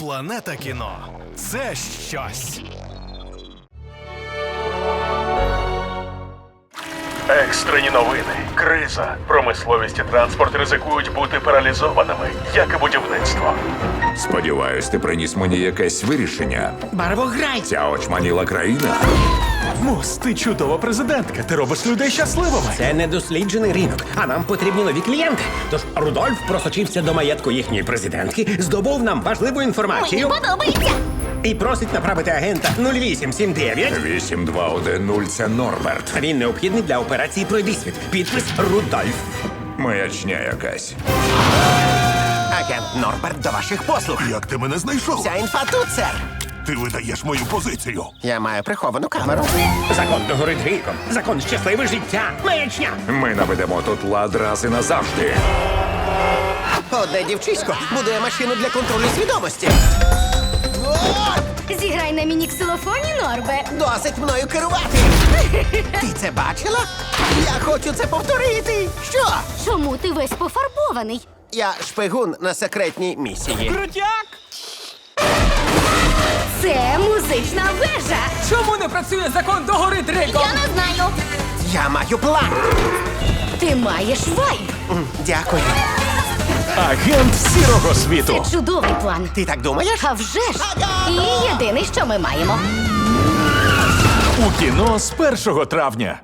Планета кіно це щось. Екстрені новини, криза, промисловість і транспорт ризикують бути паралізованими, як і будівництво. Сподіваюсь, ти приніс мені якесь вирішення. Барвограй! Ця очманіла країна. Мус, ти чудова президентка. Ти робиш людей щасливими. Це недосліджений ринок, а нам потрібні нові клієнти. Тож Рудольф просочився до маєтку їхньої президентки, здобув нам важливу Мені інформацію подобається. і просить направити агента 0879. 8210 це Норберт. Він необхідний для операції Пройдисвіт. Підпис Рудольф. Маячня якась. Агент Норберт до ваших послуг. Як ти мене знайшов? Вся інфа тут, сер. Ти видаєш мою позицію. Я маю приховану камеру. Закон догорить гріхом. Закон щасливе життя. Маячня. Ми наведемо тут лад раз і назавжди. Одне дівчисько будує машину для контролю свідомості. Зіграй на міні-ксилофоні, Норбе. Досить мною керувати. Ти це бачила? Я хочу це повторити. Що? Чому ти весь пофарбований? Я шпигун на секретній місії. Це музична вежа. Чому не працює закон догори Дрейко? Я не знаю. Я маю план. Ти маєш вайб. М, Дякую. Агент сірого світу. Це чудовий план. Ти так думаєш? А вже ж. І єдине, що ми маємо. У кіно з 1 травня.